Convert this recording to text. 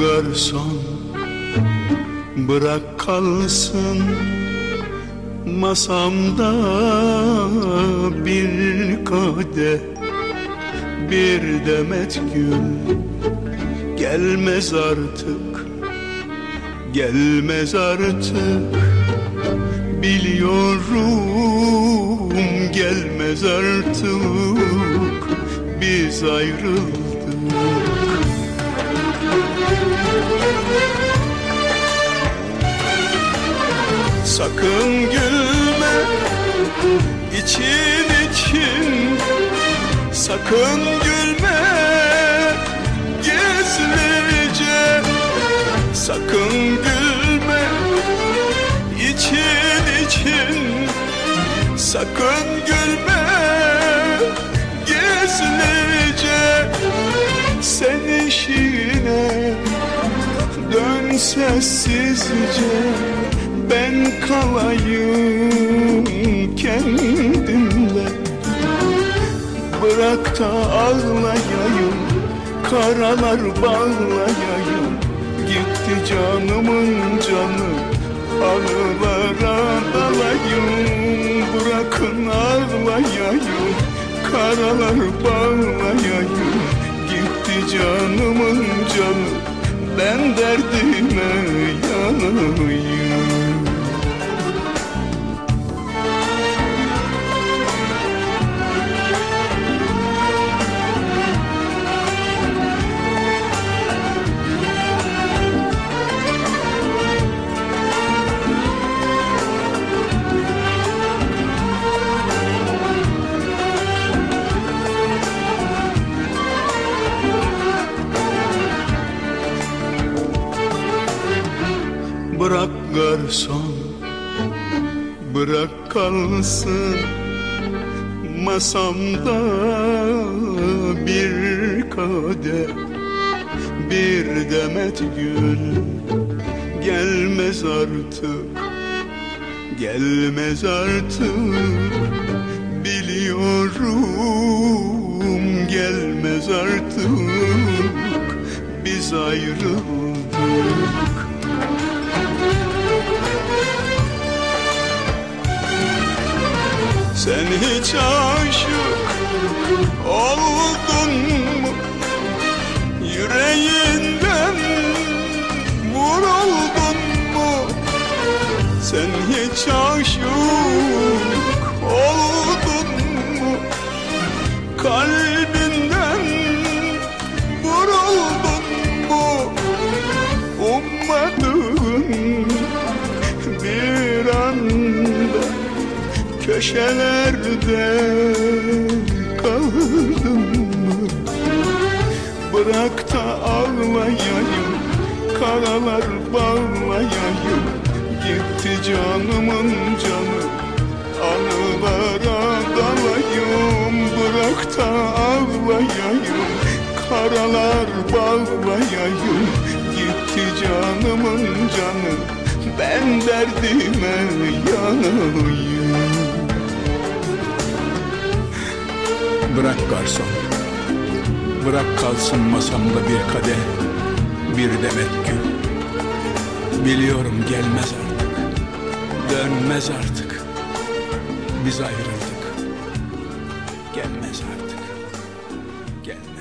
garson Bırak kalsın. Masamda bir kade Bir demet gül. Gelmez artık Gelmez artık. Biliyorum gelmez artık. Biz ayrıldık Sakın gülme için için. Sakın gülme gizlice. Sakın gülme için için. Sakın sessizce ben kalayım kendimle. Bırak da ağlayayım Karalar bağlayayım. Gitti canımın canı Anılara dalayım. Bırakın ağlayayım Karalar bağlayayım. Gitti canımın canı Ben derdime yanayım Bırak garson Bırak kalsın. Masamda bir kade Bir demet gül. Gelmez artık Gelmez artık. Biliyorum gelmez artık. Biz ayrıldık Sen hiç aşık oldun mu? Yüreğinden vuruldun mu? Sen hiç aşık oldun köşelerde kaldım mı? Bırak da ağlayayım, karalar bağlayayım. Gitti canımın canı, anılara dalayım. Bırak da ağlayayım, karalar bağlayayım. Gitti canımın canı, ben derdime yanayım Bırak garson. Bırak kalsın masamda bir kadeh Bir demet gül. Biliyorum gelmez artık Dönmez artık. Biz ayrıldık Gelmez artık Gelmez